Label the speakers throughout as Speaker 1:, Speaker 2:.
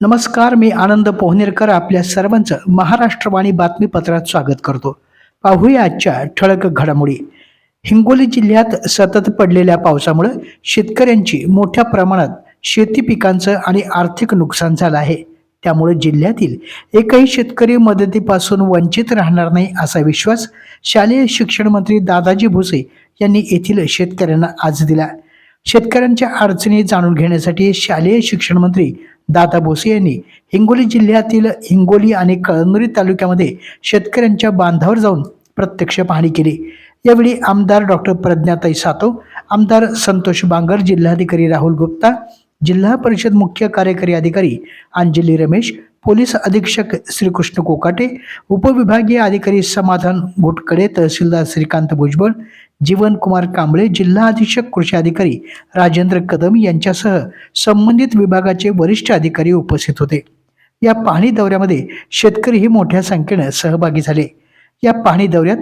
Speaker 1: नमस्कार मी आनंद पोहनेरकर आपल्या सर्वांचं महाराष्ट्रवाणी बातमीपत्रात स्वागत करतो. पाहूया आजच्या ठळक घडामोडी. हिंगोली जिल्ह्यात सतत पडलेल्या पावसामुळे शेतकऱ्यांची मोठ्या प्रमाणात शेती पिकांचं आणि आर्थिक नुकसान झालं आहे. त्यामुळे जिल्ह्यातील एकही शेतकरी मदतीपासून वंचित राहणार नाही असा विश्वास शालेय शिक्षण मंत्री दादाजी भुसे यांनी येथील शेतकऱ्यांना आज दिला. शेतकऱ्यांच्या अडचणी जाणून घेण्यासाठी शालेय शिक्षण मंत्री दादा भोसे यांनी हिंगोली जिल्ह्यातील हिंगोली आणि कळमनुरी तालुक्यामध्ये शेतकऱ्यांच्या बांधावर जाऊन प्रत्यक्ष पाहणी केली. यावेळी आमदार डॉक्टर प्रज्ञाताई सातव आमदार संतोष बांगर जिल्हाधिकारी राहुल गुप्ता जिल्हा परिषद मुख्य कार्यकारी अधिकारी अंजली रमेश पोलीस अधीक्षक श्रीकृष्ण कोकाटे उपविभागीय अधिकारी समाधान घोटकडे तहसीलदार श्रीकांत भुजबळ जीवनकुमार कांबळे जिल्हा अधीक्षक कृषी अधिकारी राजेंद्र कदम यांच्यासह संबंधित विभागाचे वरिष्ठ अधिकारी उपस्थित होते. या पाहणी दौऱ्यामध्ये शेतकरीही मोठ्या संख्येनं सहभागी झाले. या पाहणी दौऱ्यात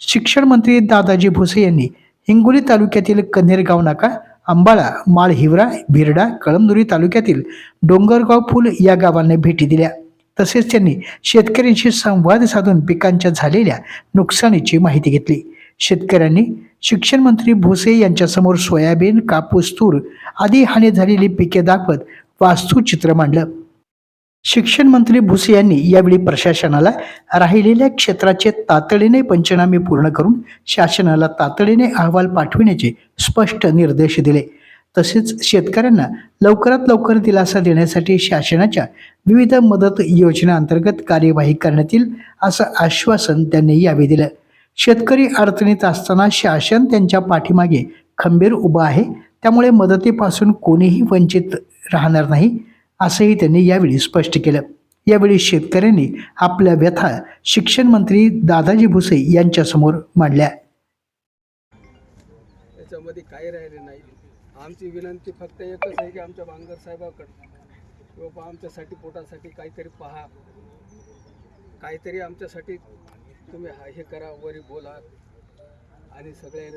Speaker 1: शिक्षण मंत्री दादाजी भुसे यांनी हिंगोली तालुक्यातील कन्हेरगाव नाका अंबाळा माळहिवरा भिरडा कळमनुरी तालुक्यातील डोंगरगाव फुल या गावांना भेटी दिल्या. तसेच त्यांनी शेतकऱ्यांशी संवाद साधून पिकांच्या झालेल्या नुकसानीची माहिती घेतली. शेतकऱ्यांनी शिक्षण मंत्री भुसे यांच्यासमोर सोयाबीन कापूस तूर आदी हानी झालेली पिके दाखवत वास्तुचित्र मांडलं. शिक्षण मंत्री भुसे यांनी यावेळी प्रशासनाला राहिलेल्या क्षेत्राचे तातडीने पंचनामे पूर्ण करून शासनाला तातडीने अहवाल पाठविण्याचे स्पष्ट निर्देश दिले. तसेच शेतकऱ्यांना लवकरात लवकर दिलासा देण्यासाठी शासनाच्या विविध मदत योजनांतर्गत कार्यवाही करण्यात येईल असं आश्वासन त्यांनी यावेळी दिलं. शेतकरी अडचणीत असताना शासन त्यांच्या पाठीमागे खंबीर उभं आहे. त्यामुळे मदतीपासून कोणीही वंचित राहणार नाही असंही त्यांनी यावेळी स्पष्ट केलं. यावेळी शेतकऱ्यांनी आपल्या व्यथा शिक्षण मंत्री दादाजी भुसे यांच्यासमोर मांडल्या.
Speaker 2: त्याच्यामध्ये काही राहिले नाही. आमची विनंती फक्त एकच आहे की आमच्या बांगर साहेबाकडे बाबा आमच्यासाठी पोटासाठी काहीतरी पहा. काहीतरी आमच्यासाठी तुम्ही हा- हे करा वरी बोला आणि सगळे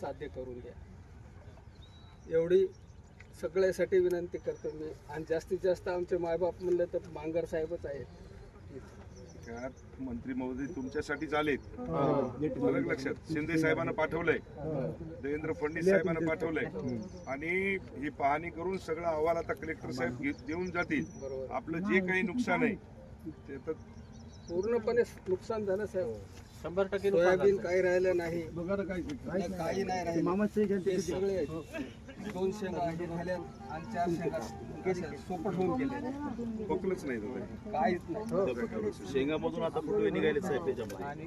Speaker 2: साध्य करून द्या एवढी सगळ्यासाठी विनंती करतो मी. आणि जास्तीत जास्त आमचे मायबाप म्हणलं तर बांगर साहेबच आहेत.
Speaker 3: मंत्री महोदय तुमच्यासाठी आलेत लक्षात. शिंदे साहेबांना पाठवलंय. देवेंद्र फडणवीस साहेबांना पाठवलंय. आणि ही पाहणी करून सगळा अहवाल आता कलेक्टर साहेब देऊन जातील.
Speaker 2: बरोबर.
Speaker 3: आपलं जे काही नुकसान आहे ते तर
Speaker 2: पूर्णपणे नुकसान झालं साहेब शंभर टक्के सोयाबीन काही राहिलं नाही. काही नाही राहिलं. सगळे आहेत. दोन शेंगा हे झाल्या आणि चार शेंगा. गेल्या, सोपट होऊन गेले
Speaker 3: पकलच नाही झालंय.
Speaker 2: काहीच नाही.
Speaker 4: शेंगामधून आता फुटवे निघाले साहेब त्याच्यामध्ये.
Speaker 2: आणि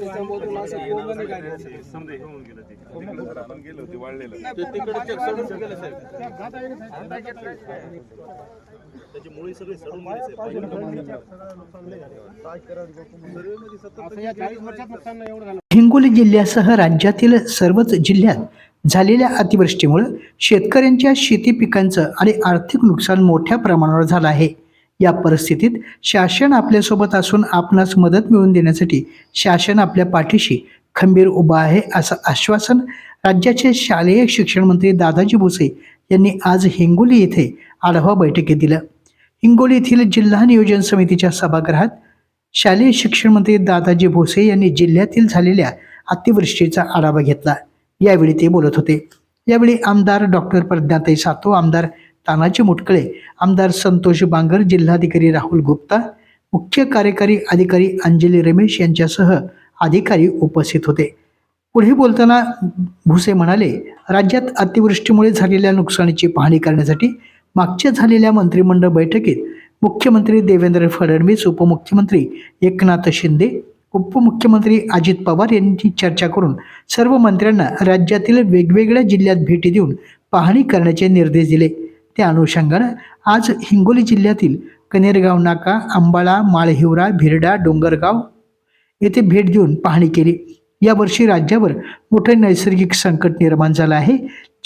Speaker 2: त्याच्यामधून असं कोंब निघाले.
Speaker 3: समजा हे होऊन गेलं ते. तिकडे जर आपण गेलो ते वाढलेलं
Speaker 4: ते तिकडे सडून गेले साहेब. त्याची मुळी सगळी सडून गेली साहेब.
Speaker 1: हिंगोली जिल्ह्यासह राज्यातील सर्वच जिल्ह्यात झालेल्या अतिवृष्टीमुळे शेतकऱ्यांच्या शेती पिकांचं आणि आर्थिक नुकसान मोठ्या प्रमाणावर झालं आहे. या परिस्थितीत शासन आपल्यासोबत असून आपणास मदत मिळवून देण्यासाठी शासन आपल्या पाठीशी खंबीर उभा आहे असं आश्वासन राज्याचे शालेय शिक्षण मंत्री दादाजी भुसे यांनी आज हिंगोली येथे आढावा बैठकीत दिलं. हिंगोली येथील जिल्हा नियोजन समितीच्या सभागृहात शालेय शिक्षण मंत्री दादाजी भोसे यांनी जिल्ह्यातील झालेल्या अतिवृष्टीचा आढावा घेतला. यावेळी ते बोलत होते. यावेळी आमदार डॉक्टर प्रज्ञाताई सातो आमदार तानाजी मुटकळे आमदार संतोष बांगर जिल्हाधिकारी राहुल गुप्ता मुख्य कार्यकारी अधिकारी अंजली रमेश यांच्यासह अधिकारी उपस्थित होते. पुढे बोलताना भुसे म्हणाले राज्यात अतिवृष्टीमुळे झालेल्या नुकसानीची पाहणी करण्यासाठी मागच्या झालेल्या मंत्रिमंडळ बैठकीत मुख्यमंत्री देवेंद्र फडणवीस उपमुख्यमंत्री एकनाथ शिंदे उपमुख्यमंत्री अजित पवार यांची चर्चा करून सर्व मंत्र्यांना राज्यातील वेगवेगळ्या जिल्ह्यात भेटी देऊन पाहणी करण्याचे निर्देश दिले. त्या अनुषंगानं आज हिंगोली जिल्ह्यातील कनेरगाव नाका अंबाळा माळहिवरा भिरडा डोंगरगाव येथे भेट देऊन पाहणी केली. यावर्षी राज्यावर मोठे नैसर्गिक संकट निर्माण झालं आहे.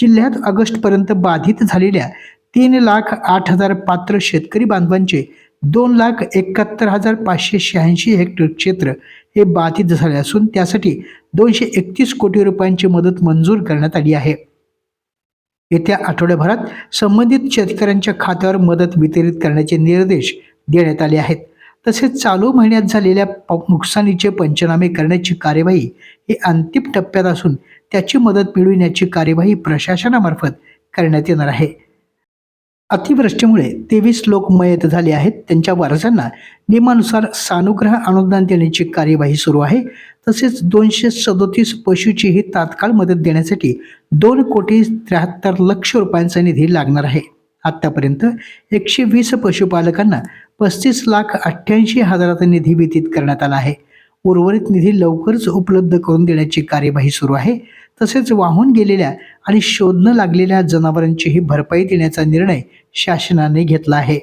Speaker 1: जिल्ह्यात ऑगस्टपर्यंत बाधित झालेल्या तीन लाख आठ हजार पात्र शेतकरी बांधवांचे दोन लाख एकाहत्तर हजार पाचशे शहाऐंशी हेक्टर क्षेत्र हे बाधित झाले असून त्यासाठी दोनशे एकतीस कोटी रुपयांची मदत मंजूर करण्यात आली आहे. येत्या आठवड्याभरात संबंधित शेतकऱ्यांच्या खात्यावर मदत वितरित करण्याचे निर्देश देण्यात आले आहेत. तसेच चालू महिन्यात झालेल्या नुकसानीचे पंचनामे करण्याची कार्यवाही ही अंतिम टप्प्यात असून त्याची मदत मिळविण्याची कार्यवाही प्रशासनामार्फत करण्यात येणार आहे. अतिवृष्टीमुळे तेवीस लोक मयत झाले आहेत. त्यांच्या वारसांना नियमानुसार सानुग्रह अनुदान देण्याची कार्यवाही सुरू आहे. तसेच दोनशे सदोतीस पशूचीही तात्काळ मदत देण्यासाठी दोन कोटी त्र्याहत्तर लक्ष रुपयांचा निधी लागणार आहे. आत्तापर्यंत एकशे वीस पशुपालकांना पस्तीस लाख अठ्ठ्याऐंशी हजाराचा निधी व्यतीत करण्यात आला आहे. उर्वरित निधी लवकरच उपलब्ध करून देण्याची कार्यवाही सुरू आहे. तसेच वाहून गेलेल्या आणि शोधणं लागलेल्या जनावरांचीही भरपाई देण्याचा निर्णय शासनाने घेतला आहे.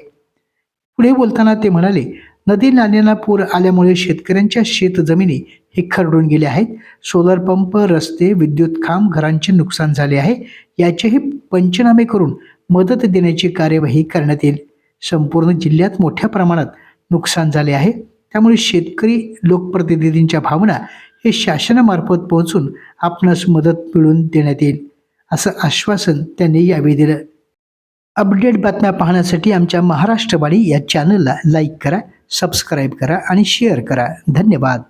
Speaker 1: पुढे बोलताना ते म्हणाले नदी नाल्यांना पूर आल्यामुळे शेतकऱ्यांच्या शेतजमिनी हे खरडून गेले आहेत. सोलर पंप रस्ते विद्युत खांब घरांचे नुकसान झाले आहे. याचेही पंचनामे करून मदत देण्याची कार्यवाही करण्यात येईल. संपूर्ण जिल्ह्यात मोठ्या प्रमाणात नुकसान झाले आहे. त्यामुळे शेतकरी लोकप्रतिनिधींच्या भावना हे शासनामार्फत पोहोचून आपणास मदत मिळवून देण्यात येईल असं आश्वासन त्यांनी यावेळी दिलं. अपडेट बातम्या पाहण्यासाठी आमच्या महाराष्ट्रवाणी या चॅनलला लाईक करा सबस्क्राईब करा आणि शेअर करा. धन्यवाद.